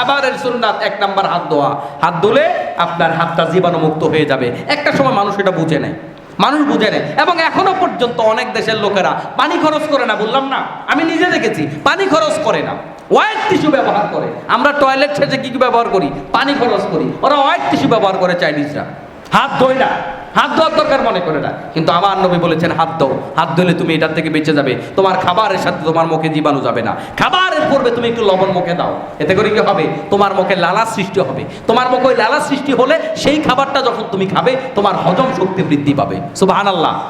খাবারের সুন্নাত এক নাম্বার হাত ধোয়া। হাত ধুলে আপনার হাতটা জীবাণুমুক্ত হয়ে যাবে। একটা সময় মানুষ এটা বুঝে নেয়। মানুষ বুঝে নেয়। এবং এখনও পর্যন্ত অনেক দেশের লোকেরা পানি খরচ করে না, বললাম না। আমি নিজে দেখেছি, পানি খরচ করে না। ওয়াইট টিস্যু ব্যবহার করে। আমরা টয়লেট সেজে কি ব্যবহার করি? পানি খরচ করি। ওরা ওয়াইট টিস্যু ব্যবহার করে চাইনিজরা হাত ধোয় না। হাত ধোয়ার দরকার মনে করে না। কিন্তু আমার নবী বলেছেন, হাত ধো হাত ধুলে তুমি এটার থেকে বেঁচে যাবে। তোমার খাবারের সাথে তোমার মুখে জীবাণু যাবে না। খাবারের পূর্বে তুমি একটু লবণ মুখে দাও। এতে করে কি হবে? তোমার মুখে লালা সৃষ্টি হবে। তোমার মুখে ওই লালা সৃষ্টি হলে সেই খাবারটা যখন তুমি খাবে, তোমার হজম শক্তি বৃদ্ধি পাবে। সুবাহান আল্লাহ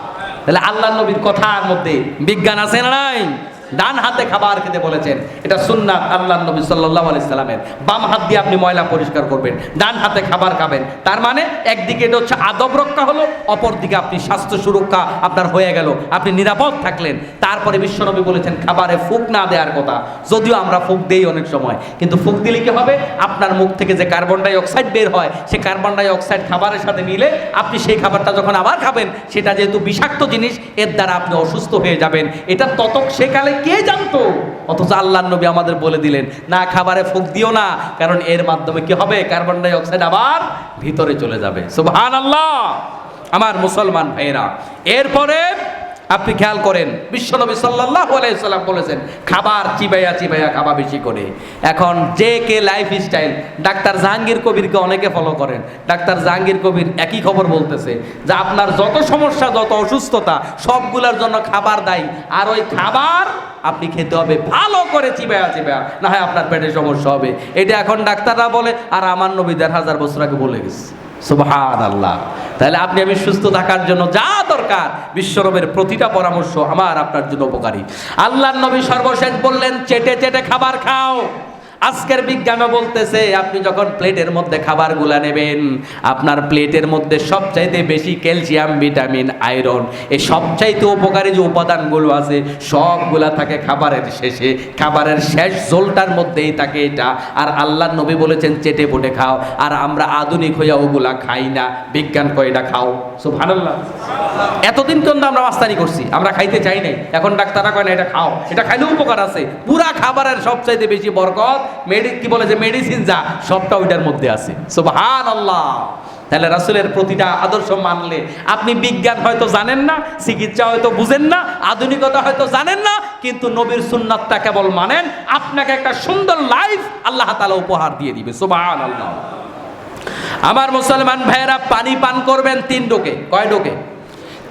তাহলে আল্লাহ নবীর কথার মধ্যে বিজ্ঞান আছে না নাই? ডান হাতে খাবার খেতে বলেছেন। এটা সুন্নাত আল্লাহ নবী সাল্লাহ আলি সাল্লামের। বাম হাত দিয়ে আপনি ময়লা পরিষ্কার করবেন, ডান হাতে খাবার খাবেন। তার মানে একদিকে এটা হচ্ছে আদব রক্ষা হলো, অপরদিকে আপনি স্বাস্থ্য সুরক্ষা আপনার হয়ে গেল, আপনি নিরাপদ থাকলেন। তারপরে বিশ্বনবী বলেছেন, খাবারে ফুক না দেওয়ার কথা। যদিও আমরা ফুক দেই অনেক সময়, কিন্তু ফুক দিলে কি হবে? আপনার মুখ থেকে যে কার্বন ডাই অক্সাইড বের হয়, সে কার্বন ডাই অক্সাইড খাবারের সাথে মিলে আপনি সেই খাবারটা যখন আবার খাবেন, সেটা যেহেতু বিষাক্ত জিনিস, এর দ্বারা আপনি অসুস্থ হয়ে যাবেন। এটা ততক সেকালে কে জানতো? অথচ আল্লাহ নবী আমাদের বলে দিলেন, না, খাবারে ফুক দিও না, কারণ এর মাধ্যমে কি হবে? কার্বন ডাই অক্সাইড আবার ভিতরে চলে যাবে। সুবহান আল্লাহ আমার মুসলমান ভাইয়েরা, এরপরে আপনি খেয়াল করেন বিশ্বনবী সাল্লাহ আলাইসাল্লাম বলেছেন, খাবার চিবাইয়া চিবাইয়া খাবা বেশি করে। এখন যে কে লাইফ স্টাইল ডাক্তার জাহাঙ্গীর কবিরকে অনেকে ফলো করেন। ডাক্তার জাহাঙ্গীর কবির একই খবর বলতেছে যে, আপনার যত সমস্যা, যত অসুস্থতা, সবগুলোর জন্য খাবার দায়ী। আর ওই খাবার আপনি খেতে হবে, ভালো করে চিবাইয়া চিবাইয়া না হয় আপনার পেটে সমস্যা হবে। এটা এখন ডাক্তাররা বলে, আর আমার নবী দেড় হাজার বছর আগে বলে গেছে। সুবহান আল্লাহ তাহলে আপনি আমি সুস্থ থাকার জন্য যা দরকার, বিশ্বরবের প্রতিটা পরামর্শ আমার আপনার জন্য উপকারী। আল্লাহর নবী সর্বশেষ বললেন, চেটে চেটে খাবার খাও। আজকের বিজ্ঞানও বলতেছে, আপনি যখন প্লেটের মধ্যে খাবারগুলা নেবেন, আপনার প্লেটের মধ্যে সবচাইতে বেশি ক্যালসিয়াম, ভিটামিন, আয়রন এই সবচাইতে উপকারী যে উপাদানগুলো আছে, সবগুলা থাকে খাবারের শেষে। খাবারের শেষ জোলটার মধ্যেই থাকে এটা। আর আল্লাহ নবী বলেছেন, চেটে পুটে খাও। আর আমরা আধুনিক হইয়া ওগুলা খাই না। বিজ্ঞান কয়টা খাও। সো ভালো এতদিন পর্যন্ত আমরা মাস্তানি করছি, আমরা খাইতে চাই নাই। এখন ডাক্তাররা কয় না, এটা খাও। এটা খাইলে উপকার আছে। পুরা খাবারের সবচাইতে বেশি বরকত মেডি, কি বলে যে মেডিসিন যা, সবটা ওইটার মধ্যে আছে। সুবহান আল্লাহ তাহলে রাসুলের প্রতিটা আদর্শ মানলে, আপনি বিজ্ঞান হয়তো জানেন না, চিকিৎসা হয়তো বুঝেন না, আধুনিকতা হয়তো জানেন না, কিন্তু নবীর সুন্নাতটা কেবল মানেন, আপনাকে একটা সুন্দর লাইফ আল্লাহ তালা উপহার দিয়ে দিবে। আল্লাহ আমার মুসলমান ভাইয়েরা, পানি পান করবেন তিন ডোকে। কয় ডোকে?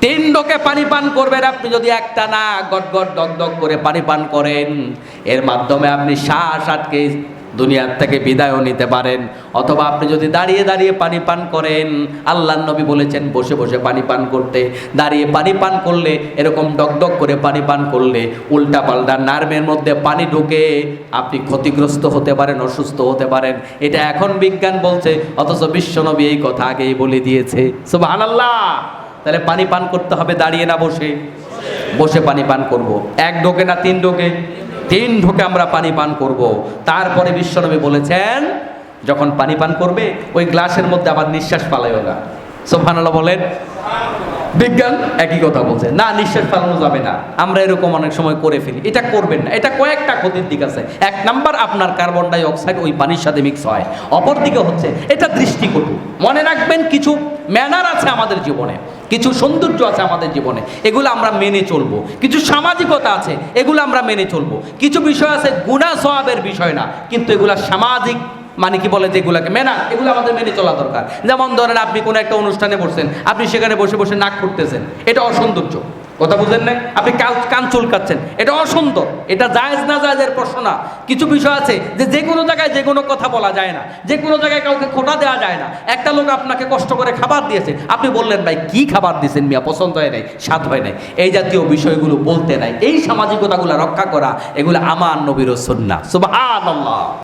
তিন ডোকে পানি পান করবেন আপনি যদি একটা না গট গট ডক ডক করে পানি পান করেন, এর মাধ্যমে আপনি শ্বাস আটকে দুনিয়ার থেকে বিদায়ও নিতে পারেন। অথবা আপনি যদি দাঁড়িয়ে দাঁড়িয়ে পানি পান করেন আল্লাহ নবী বলেছেন, বসে বসে পানি পান করতে। দাঁড়িয়ে পানি পান করলে, এরকম ডক ডক করে পানি পান করলে উল্টা পাল্টা নার্ভের মধ্যে পানি ঢুকে আপনি ক্ষতিগ্রস্ত হতে পারেন, অসুস্থ হতে পারেন। এটা এখন বিজ্ঞান বলছে, অথচ বিশ্বনবী এই কথা আগেই বলে দিয়েছে। সুবহানাল্লাহ! তাহলে পানি পান করতে হবে, দাঁড়িয়ে না বসে। বসে পানি পান করব। এক ঢোকে না তিন ঢোকে? তিন ঢোকে আমরা পানি পান করব। তারপরে বিশ্বনবী বলেছেন, যখন পানি পান করবে, ওই গ্লাসের মধ্যে আবার নিঃশ্বাস পালাইও না। সোফানাল্লাহ বলেন। বিজ্ঞান একই কথা বলছে, না, নিঃশ্বাস পালানো যাবে না। আমরা এরকম অনেক সময় করে ফেলি। এটা করবেন না। এটা কয়েকটা ক্ষতির দিক আছে। এক নাম্বার, আপনার কার্বন ডাই অক্সাইড ওই পানির সাথে মিক্স হয়। অপরদিকে হচ্ছে, এটা দৃষ্টিকটু। মনে রাখবেন, কিছু ম্যানার আছে আমাদের জীবনে। কিছু সৌন্দর্য আছে আমাদের জীবনে, এগুলো আমরা মেনে চলবো। কিছু সামাজিকতা আছে, এগুলো আমরা মেনে চলবো। কিছু বিষয় আছে গুণা স্বভাবের বিষয় না, কিন্তু এগুলা সামাজিক মানে কি বলে যেগুলোকে মেনা, এগুলো আমাদের মেনে চলা দরকার। যেমন ধরেন আপনি কোনো একটা অনুষ্ঠানে বসছেন, আপনি সেখানে বসে বসে নাক করতেছেন এটা অসৌন্দর্য। কথা বুঝেন না আপনি কান- চুলকাচ্ছেন। এটা অসুন্দর। এটা জায়েজ না জায়েজের প্রশ্ন না। কিছু বিষয় আছে যে যে কোনো জায়গায় যে কোনো কথা বলা যায় না। যে কোনো জায়গায় কাউকে খোটা দেওয়া যায় না। একটা লোক আপনাকে কষ্ট করে খাবার দিয়েছে। আপনি বললেন, ভাই, কি খাবার দিয়েছেন মিয়া? পছন্দ হয় নাই, স্বাদ হয় নাই। এই জাতীয় বিষয়গুলো বলতে নাই। এই সামাজিকতাগুলো রক্ষা করা, এগুলো আমার নবীর সন্না সুবহানাল্লাহ।